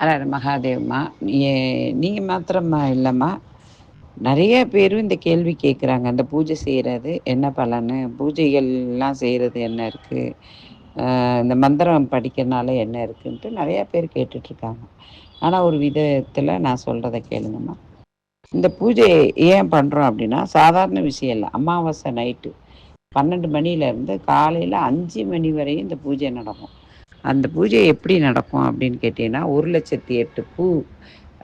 அட மகாதேவம்மா நீங்கள் மாத்திரம்மா இல்லைம்மா. நிறைய பேரும் இந்த கேள்வி கேட்குறாங்க அந்த பூஜை செய்கிறது என்ன பலனு? பூஜைகள்லாம் செய்கிறது என்ன இருக்குது இந்த மந்திரம் படிக்கிறனால என்ன இருக்குன்ட்டு நிறையா பேர் கேட்டுட்ருக்காங்க. ஆனால் ஒரு விதத்தில் நான் சொல்கிறத கேளுங்கம்மா. இந்த பூஜை ஏன் பண்ணுறோம் அப்படின்னா சாதாரண விஷயம் இல்லை. அமாவாசை நைட்டு பன்னெண்டு மணிலேருந்து காலையில் அஞ்சு மணி வரையும் இந்த பூஜை நடக்கும். அந்த பூஜை எப்படி நடக்கும் அப்படின்னு கேட்டிங்கன்னா ஒரு லட்சத்தி எட்டு பூ.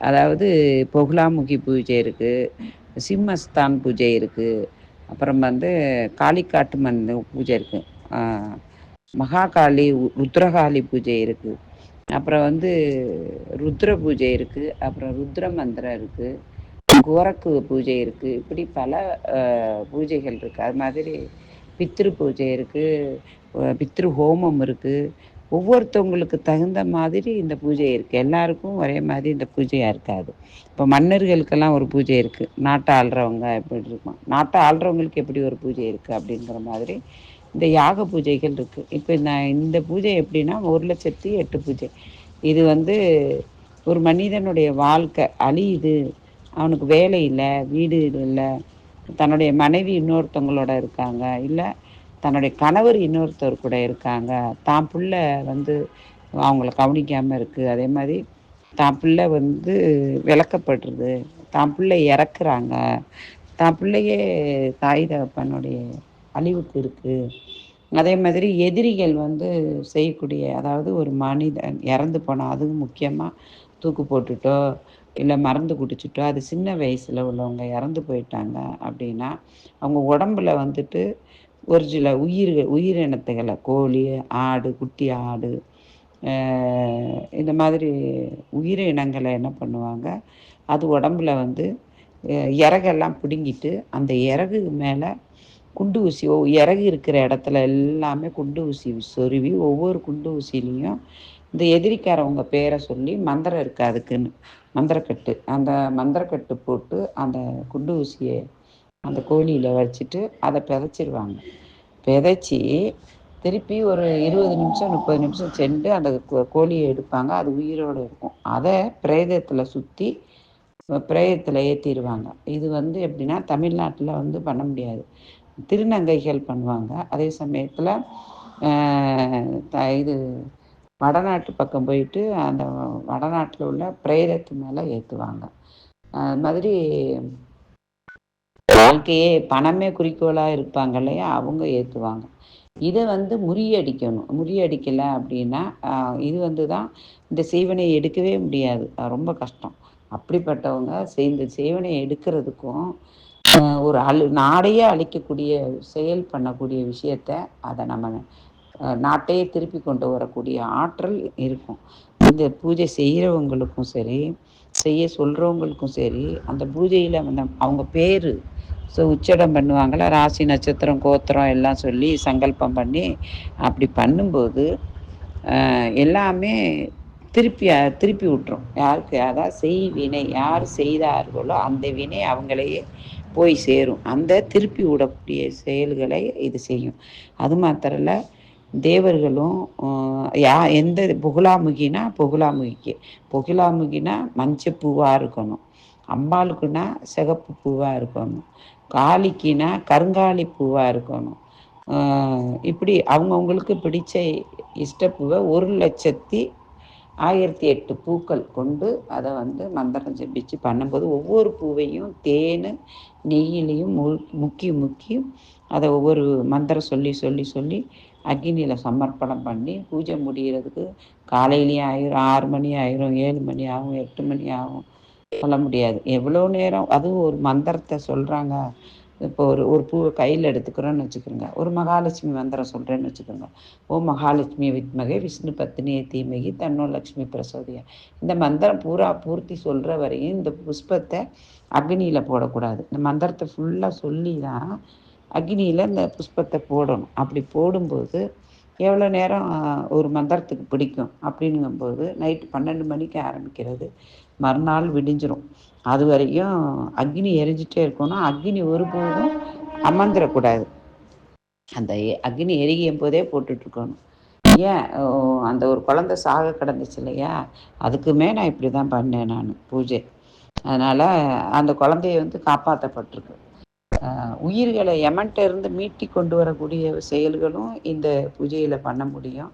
அதாவது பொகுலாமுகி பூஜை இருக்குது சிம்மஸ்தான் பூஜை இருக்குது அப்புறம் வந்து காளிக்காட்டு மந்த பூஜை இருக்குது மகாகாளி ருத்ரகாளி பூஜை இருக்குது அப்புறம் வந்து ருத்ர பூஜை இருக்குது அப்புறம் ருத்ர மந்திரம் இருக்குது கோரக்கு பூஜை இருக்குது இப்படி பல பூஜைகள் இருக்குது அது மாதிரி பித்ரு பூஜை இருக்குது பித்ரு ஹோமம் இருக்குது ஒவ்வொருத்தவங்களுக்கு தகுந்த மாதிரி இந்த பூஜை இருக்குது எல்லாருக்கும் ஒரே மாதிரி இந்த பூஜையாக இருக்காது. இப்போ மன்னர்களுக்கெல்லாம் ஒரு பூஜை இருக்குது நாட்டை ஆள்றவங்க எப்படி இருக்கும்? நாட்டை ஆள்றவங்களுக்கு எப்படி ஒரு பூஜை இருக்குது அப்படிங்கிற மாதிரி இந்த யாக பூஜைகள் இருக்குது இப்போ நான் இந்த பூஜை எப்படின்னா ஒரு லட்சத்தி எட்டு பூஜை. இது வந்து ஒரு மனிதனுடைய வாழ்க்கை அழியுது. அவனுக்கு வேலை இல்லை வீடு இல்லை. தன்னுடைய மனைவி இன்னொருத்தவங்களோட இருக்காங்க. இல்லை தன்னுடைய கணவர் இன்னொருத்தர் கூட இருக்காங்க. தான் பிள்ளை வந்து அவங்கள கவனிக்காமல் இருக்குது அதே மாதிரி தான் பிள்ளை வந்து விளக்கப்படுறது. தான் பிள்ளை இறக்குறாங்க. தான் பிள்ளையே தாய் தகப்பனுடைய அழிவுக்கு இருக்குது அதே மாதிரி எதிரிகள் வந்து செய்யக்கூடிய அதாவது ஒரு மனிதன் இறந்து போனால் அதுவும் முக்கியமாக தூக்கு போட்டுட்டோ இல்லை மருந்து குடிச்சிட்டோ அது சின்ன வயசில் உள்ளவங்க இறந்து போயிட்டாங்க அப்படின்னா அவங்க உடம்புல வந்துட்டு ஒரு சில உயிர்கள் உயிரினத்துகளை கோழி ஆடு குட்டி ஆடு இந்த மாதிரி உயிரினங்களை என்ன பண்ணுவாங்க? அது உடம்புல வந்து இறகெல்லாம் பிடுங்கிட்டு அந்த இறகு மேலே குண்டு ஊசி இறகு இருக்கிற இடத்துல எல்லாமே குண்டு ஊசி சொருவி ஒவ்வொரு குண்டு ஊசிலையும் இந்த எதிரிக்காரவங்க பேரை சொல்லி மந்திரம் இருக்குது அதுக்குன்னு. மந்திரக்கட்டு. அந்த மந்திரக்கட்டு போட்டு அந்த குண்டு ஊசியை அந்த கோழியில் வச்சுட்டு அதை பிதைச்சிருவாங்க. பிதைச்சி திருப்பி ஒரு இருபது நிமிஷம் முப்பது நிமிஷம் சென்று அந்த கோழியை எடுப்பாங்க. அது உயிரோடு இருக்கும். அதை பிரேதத்தில் சுற்றி பிரேதத்தில் ஏற்றிடுவாங்க இது வந்து எப்படின்னா தமிழ்நாட்டில் வந்து பண்ண முடியாது. திருநங்கைகள் பண்ணுவாங்க. அதே சமயத்தில் இது வடநாட்டு பக்கம் போயிட்டு அந்த வடநாட்டில் உள்ள பிரேதத்து மேலே ஏற்றுவாங்க அது மாதிரி வாழ்க்கையே பணமே குறிக்கோளாக இருப்பாங்க இல்லையா? அவங்க ஏற்றுவாங்க இதை வந்து முறியடிக்கணும். முறியடிக்கலை அப்படின்னா இது வந்து தான் இந்த சேவனை எடுக்கவே முடியாது. ரொம்ப கஷ்டம். அப்படிப்பட்டவங்க இந்த சேவனை எடுக்கிறதுக்கும் ஒரு அழு நாடையே அழிக்கக்கூடிய செயல் பண்ணக்கூடிய விஷயத்த அதை நம்ம நாட்டையே திருப்பி கொண்டு வரக்கூடிய ஆற்றல் இருக்கும். இந்த பூஜை செய்கிறவங்களுக்கும் சரி செய்ய சொல்கிறவங்களுக்கும் சரி அந்த பூஜையில் வந்து அவங்க பேர் ஸோ உச்சடம் பண்ணுவாங்களா? ராசி நட்சத்திரம் கோத்திரம் எல்லாம் சொல்லி சங்கல்பம் பண்ணி அப்படி பண்ணும்போது எல்லாமே திருப்பி திருப்பி விட்டுரும். யாருக்கு? அதாவது செய் வினை. யார் செய்தார்களோ அந்த வினை அவங்களையே போய் சேரும். அந்த திருப்பி விடக்கூடிய செயல்களை இது செய்யும். அது மாத்திரம் இல்லை தேவர்களும் யா எந்த புகழாமுகினா புகழாமுகிக்கு புகழாமுகினா மஞ்சள் பூவாக இருக்கணும். அம்பாளுக்குன்னா சிகப்பு பூவாக இருக்கணும். காலிக்கினா கருங்காலி பூவாக இருக்கணும். இப்படி அவங்கவுங்களுக்கு பிடிச்ச இஷ்டப்பூவை ஒரு லட்சத்தி ஆயிரத்தி எட்டு பூக்கள் கொண்டு அதை வந்து மந்திரம் ஜெபிச்சு பண்ணும்போது ஒவ்வொரு பூவையும் தேன் நெய்யிலையும் முக்கி முக்கி அதை ஒவ்வொரு மந்திரம் சொல்லி சொல்லி சொல்லி அக்னியில் சமர்ப்பணம் பண்ணி பூஜை முடிகிறதுக்கு காலையிலேயும் ஆயிரும் ஆறு மணி ஆயிரும் ஏழு மணி ஆகும் எட்டு மணி ஆகும். சொல்ல முடியாது. எவ்வளோ நேரம் அதுவும் ஒரு மந்திரத்தை சொல்கிறாங்க இப்போ ஒரு ஒரு பூவை கையில் எடுத்துக்கிறோன்னு வச்சுக்கோங்க. ஒரு மகாலட்சுமி மந்திரம் சொல்கிறேன்னு வச்சுக்கோங்க. ஓ மகாலட்சுமி வித்மகை விஷ்ணு பத்தினியை தீமகி தன்னோ லக்ஷ்மி பிரசோதியா. இந்த மந்திரம் பூரா பூர்த்தி சொல்கிற வரையும் இந்த புஷ்பத்தை அக்னியில் போடக்கூடாது. இந்த மந்திரத்தை ஃபுல்லாக சொல்லி தான் அக்னியில் இந்த புஷ்பத்தை போடணும். அப்படி போடும்போது எவ்வளோ நேரம் ஒரு மந்திரத்துக்கு பிடிக்கும் அப்படிங்கும்போது நைட்டு பன்னெண்டு மணிக்கு ஆரம்பிக்கிறது. மறுநாள் விடிஞ்சிரும். அது வரைக்கும் அக்னி எரிஞ்சிட்டே இருக்கணும் அக்னி ஒருபோதும் அமர்ந்துடக்கூடாது அந்த அக்னி எரியும் போதே போட்டுட்ருக்கணும். ஏன்? அந்த ஒரு குழந்த சாக கிடந்துச்சு இல்லையா? அதுக்குமே நான் இப்படி தான் பண்ணேன் நான் பூஜை. அதனால் அந்த குழந்தைய வந்து காப்பாற்றப்பட்டிருக்கு உயிர்களை எமன்ட்ட இருந்து மீட்டி கொண்டு வரக்கூடிய செயல்களும் இந்த பூஜையில் பண்ண முடியும்.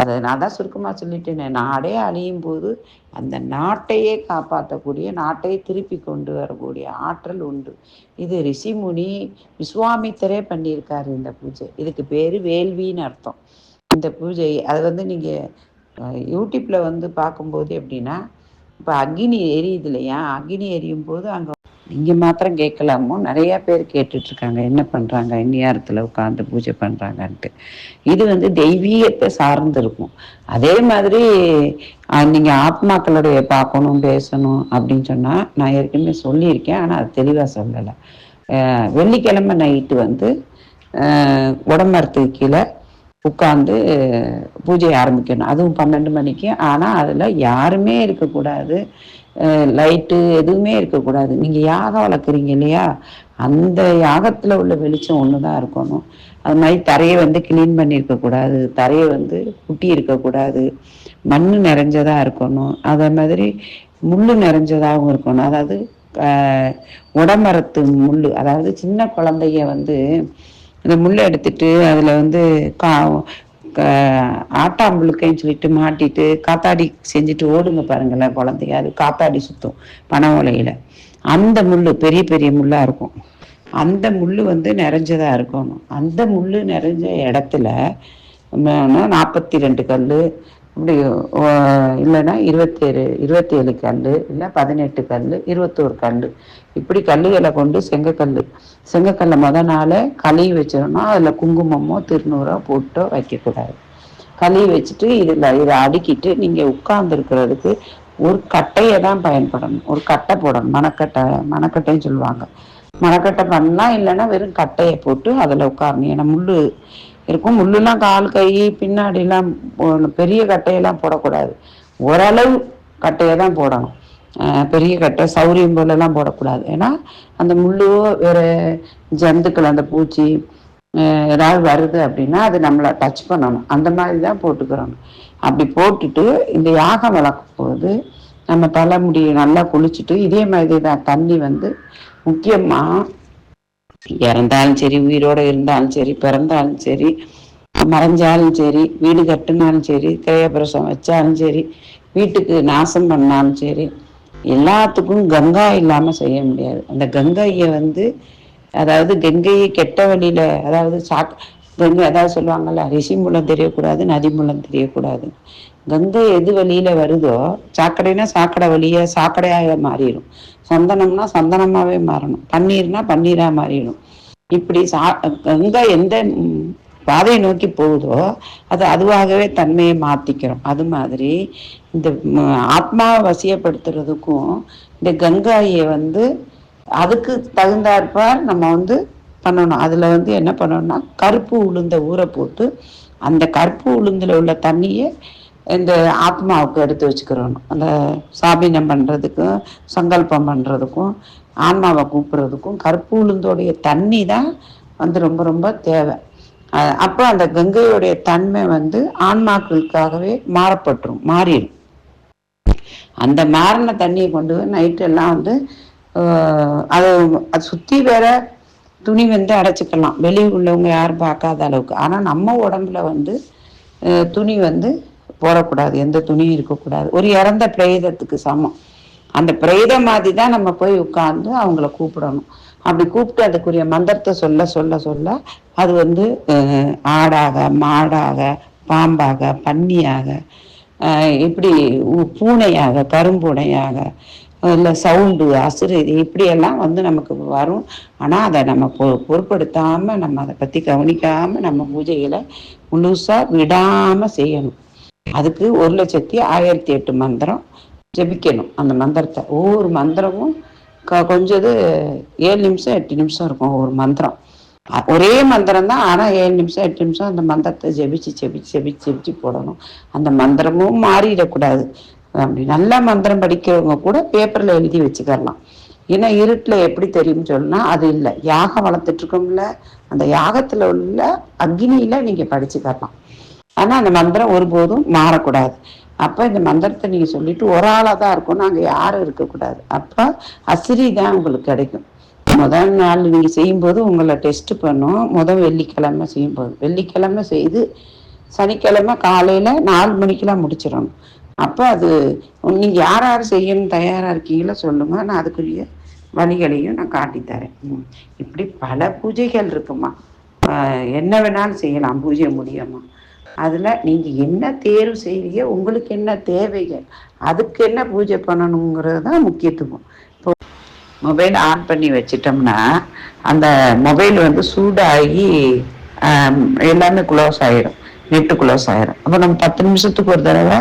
அதை நான் தான் சுருக்கமாக சொல்லிட்டேனே நாடே அழியும் போது அந்த நாட்டையே காப்பாற்றக்கூடிய நாட்டையே திருப்பி கொண்டு வரக்கூடிய ஆற்றல் உண்டு. இது ரிஷிமுனி விஸ்வாமித்தரே பண்ணியிருக்காரு இந்த பூஜை. இதுக்கு பேர் வேள்வின்னு அர்த்தம். இந்த பூஜை அது வந்து நீங்கள் யூடியூப்பில் வந்து பார்க்கும்போது எப்படின்னா இப்போ அக்னி எரியுது இல்லையா? அக்னி எரியும் போது அங்கே நீங்கள் மாத்திரம் கேட்கலாமோ? நிறையா பேர் கேட்டுட்ருக்காங்க. என்ன பண்ணுறாங்க இந்நியாரத்தில் உட்காந்து பூஜை பண்ணுறாங்கன்ட்டு இது வந்து தெய்வீகத்தை சார்ந்து இருக்கும் அதே மாதிரி நீங்கள் ஆத்மாக்களுடைய பார்க்கணும் பேசணும் அப்படின்னு சொன்னால் நான் ஏற்கனவே சொல்லியிருக்கேன். ஆனால் அது தெளிவாக சொல்லலை. வெள்ளிக்கிழமை நைட்டு வந்து உடம்பரத்துக்கு கீழே உட்காந்து பூஜையை ஆரம்பிக்கணும். அதுவும் பன்னெண்டு மணிக்கு. ஆனால் அதில் யாருமே இருக்கக்கூடாது. லைட்டு எதுவுமே இருக்கக்கூடாது. நீங்கள் யாகம் வளர்க்குறீங்க இல்லையா? அந்த யாகத்தில் உள்ள வெளிச்சம் ஒன்று தான் இருக்கணும். அது மாதிரி தரையை வந்து கிளீன் பண்ணியிருக்கக்கூடாது. தரையை வந்து குட்டி இருக்கக்கூடாது. மண் நிறைஞ்சதாக இருக்கணும். அதே மாதிரி முள் நிறைஞ்சதாகவும் இருக்கணும். அதாவது உடமரத்து முள் அதாவது சின்ன குழந்தைய வந்து இந்த முள்ளை எடுத்துட்டு அதில் வந்து கா ஆட்டாம்புழுக்கைன்னு சொல்லிட்டு மாட்டிட்டு காத்தாடி செஞ்சுட்டு ஓடுங்க பாருங்களேன் குழந்தைய. அது காத்தாடி சுத்தும் பனை ஓலையில. அந்த முள் பெரிய பெரிய முள்ளா இருக்கும். அந்த முள் வந்து நிறைஞ்சதா இருக்கணும். அந்த முள் நிறைஞ்ச இடத்துல நாற்பத்தி ரெண்டு கல் இப்படி இல்லைன்னா இருபத்தேழு இருபத்தேழு கல் இல்லை பதினெட்டு கல் இருபத்தோரு கல் இப்படி கல்லுகளை கொண்டு செங்கக்கல் செங்கக்கல்லை முத நாளே கழுவி வச்சிடணும். அதில் குங்குமமோ திருநூறோ போட்டோ வைக்கக்கூடாது. கழுவி வச்சுட்டு இதில் இதை அடுக்கிட்டு நீங்கள் உட்கார்ந்துருக்கிறதுக்கு ஒரு கட்டையை தான் பயன்படணும். ஒரு கட்டை போடணும். மணக்கட்டை மணக்கட்டைன்னு சொல்லுவாங்க. மணக்கட்டை பண்ணலாம் இல்லைன்னா வெறும் கட்டையை போட்டு அதில் உட்காரணும். ஏன்னா முள் இருக்கும். முள்ளெல்லாம் கால் கை பின்னாடிலாம் பெரிய கட்டையெல்லாம் போடக்கூடாது. ஓரளவு கட்டையை தான் போடணும். பெரிய கட்டை சௌரியம் போலெல்லாம் போடக்கூடாது. ஏன்னா அந்த முள்ளோ வேற ஜந்துக்கள் அந்த பூச்சி ஏதாவது வருது அப்படின்னா அது நம்மளை டச் பண்ணணும். அந்த மாதிரி தான் போட்டுக்கிறோம். அப்படி போட்டுட்டு இந்த யாகம் வளர்க்கும் போது நம்ம தலைமுடியை நல்லா குளிச்சுட்டு இதே மாதிரி தான் தண்ணி வந்து முக்கியமாக இறந்தாலும் சரி உயிரோட இருந்தாலும் சரி பிறந்தாலும் சரி மறைஞ்சாலும் சரி வீடு கட்டினாலும் சரி கிரயபிரசம் வச்சாலும் சரி வீட்டுக்கு நாசம் பண்ணாலும் சரி எல்லாத்துக்கும் கங்கா இல்லாமல் செய்ய முடியாது. அந்த கங்கையை வந்து அதாவது கங்கையை கெட்ட வழியில அதாவது சாக் கங்கை அதாவது சொல்லுவாங்கல்ல ரிஷி மூலம் தெரியக்கூடாது நதி மூலம் தெரியக்கூடாது கங்கை எது வழியில வருதோ சாக்கடைனா சாக்கடை வழிய சாக்கடையாக மாறிடும். சந்தனம்னா சந்தனமாவே மாறணும். பன்னீர்னா பன்னீரா மாறிடும். இப்படி சா கங்கை எந்த பாதையை நோக்கி போகுதோ அது அதுவாகவே தன்மையை மாத்திக்கிறோம். அது மாதிரி இந்த ஆத்மாவை வசியப்படுத்துறதுக்கும் இந்த கங்காயை வந்து அதுக்கு தகுந்தாற்ப நம்ம வந்து பண்ணணும். அதில் வந்து என்ன பண்ணணும்னா கருப்பு உளுந்த ஊற போட்டு அந்த கருப்பு உளுந்தில் உள்ள தண்ணியை இந்த ஆத்மாவுக்கு எடுத்து வச்சுக்கிறோம். அந்த சாபீனம் பண்ணுறதுக்கும் சங்கல்பம் பண்ணுறதுக்கும் ஆன்மாவை கூப்பிட்றதுக்கும் கருப்பு உளுந்தோடைய தண்ணி தான் வந்து ரொம்ப ரொம்ப தேவை. அப்போ அந்த கங்கையுடைய தன்மை வந்து ஆன்மாக்களுக்காகவே மாறப்பட்டுரும் மாறிடும். அந்த மாறின தண்ணியை கொண்டு நைட்டு எல்லாம் வந்து அதை அது சுற்றி வேற துணி வந்து அடைச்சிக்கலாம். வெளியே உள்ளவங்க யாரும் பார்க்காத அளவுக்கு. ஆனால் நம்ம உடம்புல வந்து துணி வந்து போடக்கூடாது எந்த துணியும் இருக்கக்கூடாது. ஒரு இறந்த பிரேதத்துக்கு சமம். அந்த பிரேதம் மாதிரி தான் நம்ம போய் உட்கார்ந்து அவங்கள கூப்பிடணும். அப்படி கூப்பிட்டு அதுக்குரிய மந்திரத்தை சொல்ல சொல்ல சொல்ல அது வந்து ஆடாக மாடாக பாம்பாக பன்னியாக இப்படி பூனையாக கரும்பூனையாக இல்லை சவுண்டு அசுரதி இப்படியெல்லாம் வந்து நமக்கு வரும். ஆனால் அதை நம்ம பொ பொருட்படுத்தாமல் நம்ம அதை பற்றி கவனிக்காமல் நம்ம பூஜைகளை முழுசாக விடாமல் செய்யணும். அதுக்கு ஒரு லட்சத்தி ஆயிரத்தி எட்டு மந்திரம் ஜெபிக்கணும். அந்த மந்திரத்தை ஒவ்வொரு மந்திரமும் க கொஞ்சது ஏழு நிமிஷம் எட்டு நிமிஷம் இருக்கும் ஒவ்வொரு மந்திரம். ஒரே மந்திரம் தான் ஆனால் ஏழு நிமிஷம் எட்டு நிமிஷம் அந்த மந்திரத்தை ஜெபிச்சு ஜெபிச்சு ஜெபிச்சு ஜெபிச்சு போடணும். அந்த மந்திரமும் மாறிடக்கூடாது. அப்படி நல்ல மந்திரம் படிக்கிறவங்க கூட பேப்பர்ல எழுதி வச்சுக்கலாம் ஏன்னா இருட்டில் எப்படி தெரியும்னு சொன்னா அது இல்லை. யாகம் வளர்த்துட்டு இருக்கோம்ல அந்த யாகத்துல உள்ள அக்னியில நீங்க படிச்சுக்கலாம் ஆனால் அந்த மந்திரம் ஒருபோதும் மாறக்கூடாது. அப்போ இந்த மந்திரத்தை நீங்கள் சொல்லிட்டு ஒரு ஆளாக தான் இருக்கும் நாங்கள் யாரும் இருக்கக்கூடாது. அப்போ அசிரி தான் உங்களுக்கு கிடைக்கும். முதல் நாள் நீங்கள் செய்யும்போது உங்களை டெஸ்ட் பண்ணும். முதல் வெள்ளிக்கிழமை செய்யும்போது. வெள்ளிக்கிழமை செய்து சனிக்கிழமை காலையில் நாலு மணிக்கெல்லாம் முடிச்சிடணும். அப்போ அது நீங்கள் யார் யார் செய்யணும் தயாராக இருக்கீங்களோ சொல்லுங்கள் நான் அதுக்குரிய வழிகளையும் நான் காட்டித்தரேன் இப்படி பல பூஜைகள் இருக்குமா. என்ன வேணாலும் செய்யலாம். பூஜை முடியுமா. அதில் நீங்கள் என்ன தேர்வு செய்வீங்க உங்களுக்கு என்ன தேவைகள் அதுக்கு என்ன பூஜை பண்ணணுங்கிறது தான் முக்கியத்துவம். இப்போ மொபைல் ஆன் பண்ணி வச்சிட்டோம்னா அந்த மொபைல் வந்து சூடாகி எல்லாமே க்ளோஸ் ஆயிடும் நெட்டு க்ளோஸ் ஆயிரும். அப்போ நம்ம பத்து நிமிஷத்துக்கு ஒரு தடவை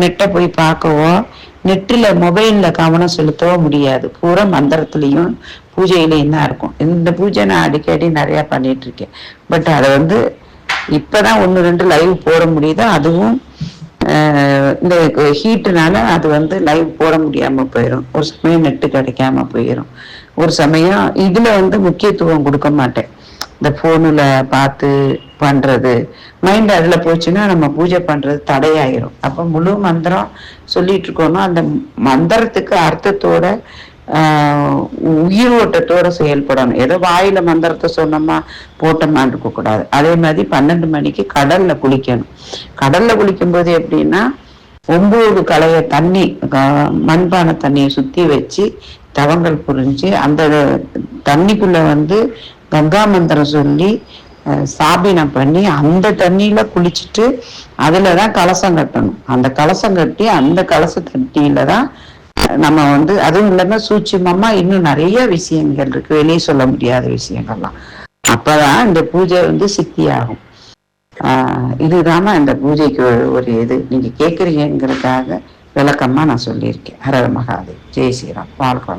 நெட்டை போய் பார்க்கவோ நெட்டில் மொபைலில் கவனம் செலுத்தவோ முடியாது. பூரா மந்திரத்துலேயும் பூஜையிலையும் தான் இருக்கும். இந்த பூஜை நான் அடிக்கடி நிறையா பண்ணிகிட்ருக்கேன் பட் அதை வந்து இப்போதான் ஒன்று ரெண்டு லைவ் போட முடியுது அதுவும் இந்த ஹீட்டுனால அது வந்து லைவ் போட முடியாம போயிடும் ஒரு சமயம் நெட்டு கிடைக்காம போயிடும் ஒரு சமயம் இதுல வந்து முக்கியத்துவம் கொடுக்க மாட்டேன். இந்த ஃபோனில் பார்த்து பண்றது. மைண்ட் அதுல போச்சுன்னா நம்ம பூஜை பண்றது தடையாயிரும். அப்போ முழு மந்திரம் சொல்லிட்டு இருக்கோம்னா அந்த மந்திரத்துக்கு அர்த்தத்தோட உயிரோட்டத்தோட உயிர் செயல்படணும். ஏதோ வாயில மந்திரத்தை சொன்னோமா போட்டோமான்னு இருக்க கூடாது. அதே மாதிரி பன்னெண்டு மணிக்கு கடல்ல குளிக்கணும். கடல்ல குளிக்கும் போது எப்படின்னா ஒன்பது கலைய தண்ணி க- மண்பானை தண்ணியை சுத்தி வச்சு தவங்கள் புரிஞ்சு அந்த தண்ணிக்குள்ள வந்து கங்கா மந்திரம் சொல்லி அஹ், பண்ணி அந்த தண்ணியில குளிச்சுட்டு அதுலதான் கலசம் கட்டணும். அந்த கலசம் கட்டி அந்த கலச தண்ணியில தான் நம்ம வந்து அதுவும் இல்லாம சூட்சுமமா இன்னும் நிறைய விஷயங்கள் இருக்கு. வெளியே சொல்ல முடியாத விஷயங்கள்லாம். அப்பதான் இந்த பூஜை வந்து சித்தியாகும். ஆஹ் இதுதாம்மா இந்த பூஜைக்கு ஒரு- ஒரு இது. நீங்க கேக்குறீங்கிறதுக்காக விளக்கமா நான் சொல்லியிருக்கேன். ஹர மகாதேவ். ஜெய் ஸ்ரீராம். வாழ்க்கை